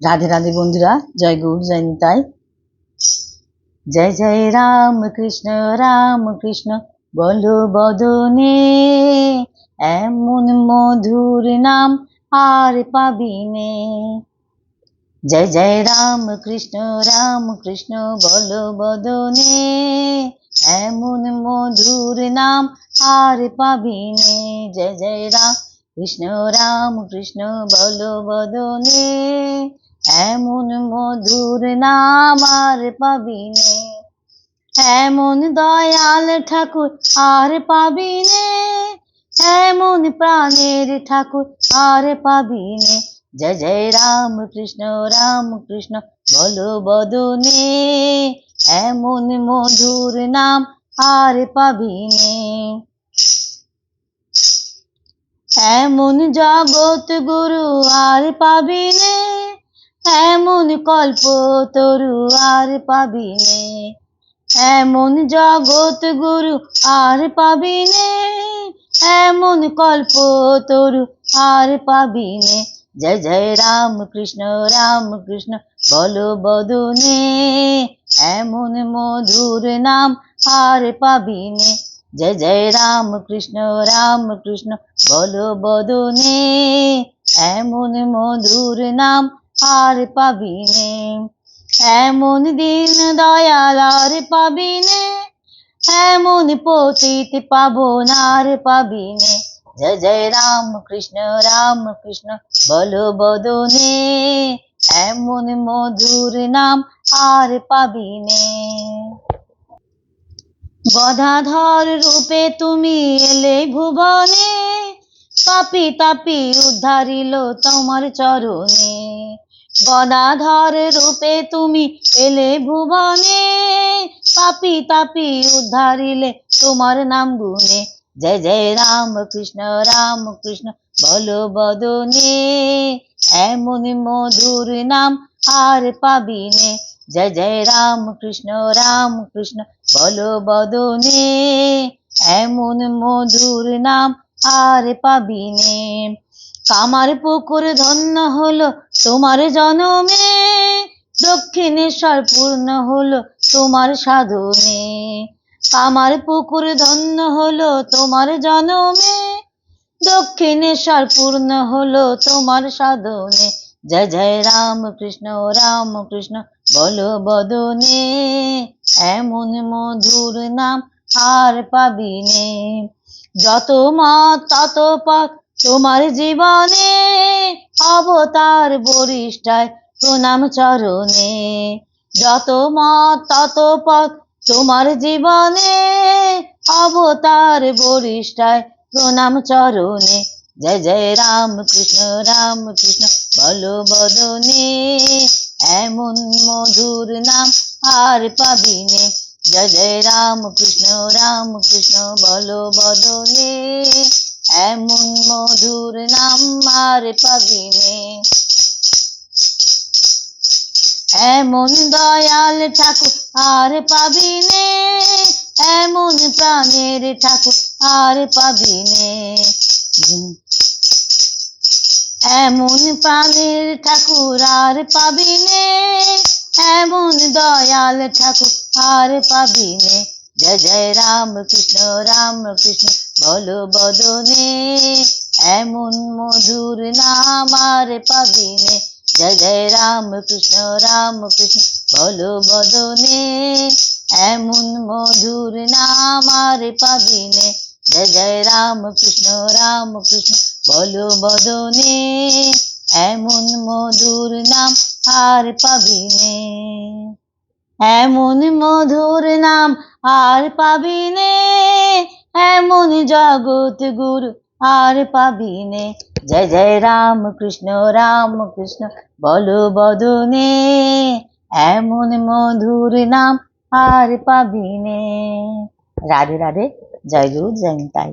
রাধে রাধে বন্ধুরা, জয় গৌর, জয় নিতাই। জয় জয় রাম কৃষ্ণ রাম কৃষ্ণ, বলো বদনে, এমন মধুর নাম আর পাবিনে জয় জয় রাম কৃষ্ণ রাম কৃষ্ণ, বলো বদনে, এমন মধুর নাম আর পাবিনে জয় জয় রাম কৃষ্ণ রাম কৃষ্ণ, বলো বদনে এমন মধুর নাম আর পাবিনে, এমন দয়াল ঠাকুর আর পাবিনে, এমন প্রাণের ঠাকুর আর পাবি নে জয় জয় রাম কৃষ্ণ রাম কৃষ্ণ, বলো বদনে, এমন মধুর নাম আর পাবিনে। এমন জগৎ গুরু আর পাবিনে এমন কল্প তরু আর পাবিনে এমন জগৎ গুরু আর পাবিনে এমন কল্প তরু আর পাবিনে জয় জয় রাম কৃষ্ণ রাম কৃষ্ণ, বলো বদনে। এমন মধুর নাম আর পাবিনে জয় জয় রাম কৃষ্ণ রাম কৃষ্ণ, বলো বদনে। এমন মধুর নাম আর পাবিনে, এমন দিন দয়াল আর পাবিনে, এমন পতিত পাবন আর পাবিনে। জয় জয় রাম কৃষ্ণ রাম কৃষ্ণ, বলো বদনে, এমন মধুর নাম আর পাবিনে। গদাধর রূপে তুমি এলে ভুবনে, পাপি তাপি উদ্ধারিল তোমার চরণে। গদাধর রূপে তুমি এলে ভুবনে, পাপি তাপি উদ্ধারিলে তোমার নাম গুনে জয় জয় রাম কৃষ্ণ রাম কৃষ্ণ, বলো বদনে, এমন মধুর নাম আর পাবিনে। জয় জয় রাম কৃষ্ণ রাম কৃষ্ণ, বলো বদনে, এমন মধুর নাম আর পাবিনে। কামার পুকুর ধন্য হলো তোমার জনমে। দক্ষিণেশ্বর পূর্ণ হলো তোমার সাধনে। কামার পুকুর ধন্য হলো তোমার জনমে। দক্ষিণেশ্বর পূর্ণ হলো তোমার সাধনে। জয় জয় রাম কৃষ্ণ রাম কৃষ্ণ, বলো বদনে। এমন মধুর নাম আর পাবিনে। যত মত, তত পথ তোমার জীবনে অবতার বরিষ্ঠায় প্রণাম চরণে। যত মত, তত পথ তোমার জীবনে অবতার বরিষ্ঠায় প্রণাম চরণে। জয় জয় রাম কৃষ্ণ রাম কৃষ্ণ, বলো বদনে, এমন মধুর নাম আর পাবিনে। জয় জয় রাম কৃষ্ণ রাম কৃষ্ণ, বলো বদনে। এমন মধুর নাম আর পাবিনে। এমন দয়াল ঠাকুর আর পাবিনে, এমন প্রাণের ঠাকুর আর পাবিনে। এমন প্রাণের ঠাকুর আর পাবিনে, এমন দয়াল ঠাকুর আর পাবিনে। জয় জয় রাম কৃষ্ণ রাম কৃষ্ণ বলো বদনে, এমন মধুর নাম আর পাবিনে। জয় জয় রাম কৃষ্ণ রাম কৃষ্ণ বলো বদনে, এমন মধুর নাম আর পাবিনে। জয় জয় রাম কৃষ্ণ রাম কৃষ্ণ বলো বদনে, এমন মধুর নাম আর পাবিনে। এমন মধুর নাম আর পাবিনে এমন জগৎ গুরু আর পাবিনে জয় জয় রাম কৃষ্ণ রাম কৃষ্ণ, বলো বদনে। এমন মধুর নাম আর পাবিনে রাধে রাধে, জয় গুরু, জয় তাই